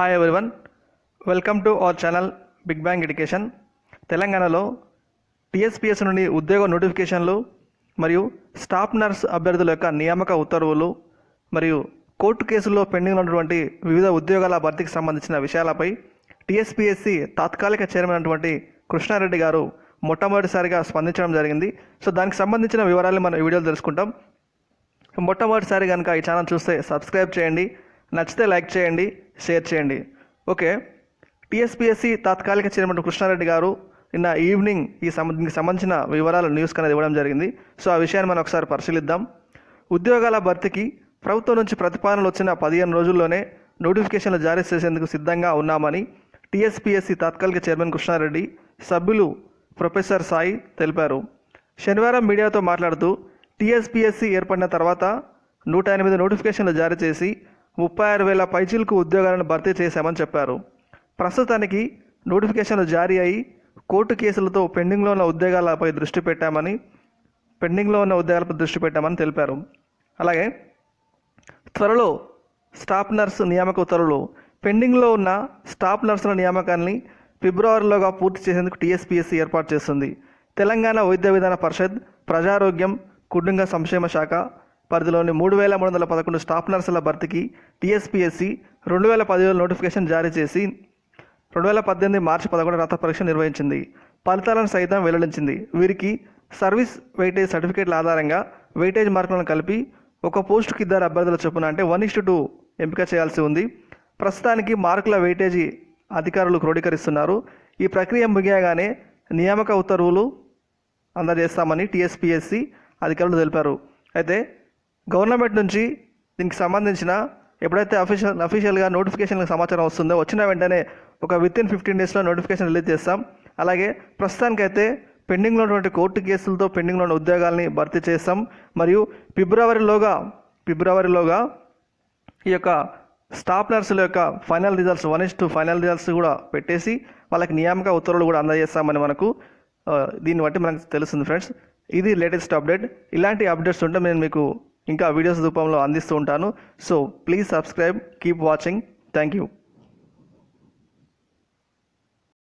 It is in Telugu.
Hi everyone welcome to our channel big bang education తెలంగాణలో టీఎస్పీఎస్ నుండి ఉద్యోగ నోటిఫికేషన్లు మరియు స్టాఫ్ నర్స్ అభ్యర్థుల యొక్క నియామక ఉత్తర్వులు మరియు కోర్టు కేసుల్లో పెండింగ్ ఉన్నటువంటి వివిధ ఉద్యోగాల భర్తీకి సంబంధించిన విషయాలపై టీఎస్పీఎస్సి తాత్కాలిక చైర్మన్ అటువంటి కృష్ణారెడ్డి గారు మొట్టమొదటిసారిగా స్పందించడం జరిగింది. సో దానికి సంబంధించిన వివరాలు మనం ఈ వీడియోలో తెలుసుకుంటాం. మొట్టమొదటిసారి కనుక ఈ ఛానల్ చూస్తే సబ్స్క్రైబ్ చేయండి. నచ్చితే లైక్ చేయండి. షేర్ చేయండి. ఓకే. టీఎస్పీఎస్సీ తాత్కాలిక చైర్మన్ కృష్ణారెడ్డి గారు నిన్న ఈవినింగ్ ఈ దీనికి సంబంధించిన వివరాలు న్యూస్ అనేది ఇవ్వడం జరిగింది. సో ఆ విషయాన్ని మనం ఒకసారి పరిశీలిద్దాం. ఉద్యోగాల భర్తీకి ప్రభుత్వం నుంచి ప్రతిపాదనలు వచ్చిన పదిహేను రోజుల్లోనే నోటిఫికేషన్లు జారీ చేసేందుకు సిద్ధంగా ఉన్నామని టీఎస్పీఎస్సీ తాత్కాలిక చైర్మన్ కృష్ణారెడ్డి సభ్యులు ప్రొఫెసర్ సాయి తెలిపారు. శనివారం మీడియాతో మాట్లాడుతూ టీఎస్పీఎస్సీ ఏర్పడిన తర్వాత నూట ఎనిమిది నోటిఫికేషన్లు జారీ చేసి ముప్పై ఆరు వేల పైచీలకు ఉద్యోగాలను భర్తీ చేశామని చెప్పారు. ప్రస్తుతానికి నోటిఫికేషన్లు జారీ అయి కోర్టు కేసులతో పెండింగ్లో ఉన్న ఉద్యోగాలపై దృష్టి పెట్టామని పెండింగ్లో ఉన్న ఉద్యోగాలపై దృష్టి పెట్టామని తెలిపారు. అలాగే త్వరలో స్టాఫ్ నర్స్ నియామక ఉత్తర్వులు పెండింగ్లో ఉన్న స్టాఫ్ నర్సుల నియామకాన్ని ఫిబ్రవరిలోగా పూర్తి చేసేందుకు టీఎస్పీఎస్సీ ఏర్పాటు చేస్తుంది. తెలంగాణ వైద్య విధాన పరిషత్ ప్రజారోగ్యం కుటుంబ సంక్షేమ శాఖ పరిధిలోని మూడు వేల మూడు వందల పదకొండు స్టాఫ్ నర్సుల భర్తీకి టీఎస్పీఎస్సీ రెండు వేల పదివేల నోటిఫికేషన్ జారీ చేసి రెండు వేల పద్దెనిమిది మార్చి పదకొండు రాత పరీక్ష నిర్వహించింది. ఫలితాలను సైతం వెల్లడించింది. వీరికి సర్వీస్ వెయిటేజ్ సర్టిఫికేట్ల ఆధారంగా వెయిటేజ్ మార్కులను కలిపి ఒక పోస్టుకి ఇద్దరు అభ్యర్థుల చొప్పున అంటే వన్ ఇస్టు టూ ఎంపిక చేయాల్సి ఉంది. ప్రస్తుతానికి మార్కుల వెయిటేజీ అధికారులు క్రోడీకరిస్తున్నారు. ఈ ప్రక్రియ ముగియగానే నియామక ఉత్తర్వులు అందజేస్తామని టీఎస్పీఎస్సి అధికారులు తెలిపారు. అయితే గవర్నమెంట్ నుంచి దీనికి సంబంధించిన ఎప్పుడైతే అఫీషియల్ అఫీషియల్గా నోటిఫికేషన్ సమాచారం వస్తుందో వచ్చిన వెంటనే ఒక విత్ ఇన్ ఫిఫ్టీన్ డేస్లో నోటిఫికేషన్ రిలీజ్ చేస్తాం. అలాగే ప్రస్తుతానికైతే పెండింగ్లో ఉన్నటువంటి కోర్టు కేసులతో పెండింగ్లో ఉన్న ఉద్యోగాల్ని భర్తీ చేస్తాం. మరియు ఫిబ్రవరిలోగా ఫిబ్రవరిలోగా ఈ యొక్క స్టాఫ్ నర్సుల యొక్క final results one is to final results కూడా పెట్టేసి వాళ్ళకి నియామక ఉత్తర్వులు కూడా అందజేస్తామని మనకు దీన్ని బట్టి మనకు తెలుస్తుంది ఫ్రెండ్స్. ఇది లేటెస్ట్ అప్డేట్ ఇలాంటి అప్డేట్స్ ఉంటే నేను మీకు ఇంకా వీడియోస్ రూపంలో అందిస్తూ ఉంటాను. So please subscribe keep watching thank you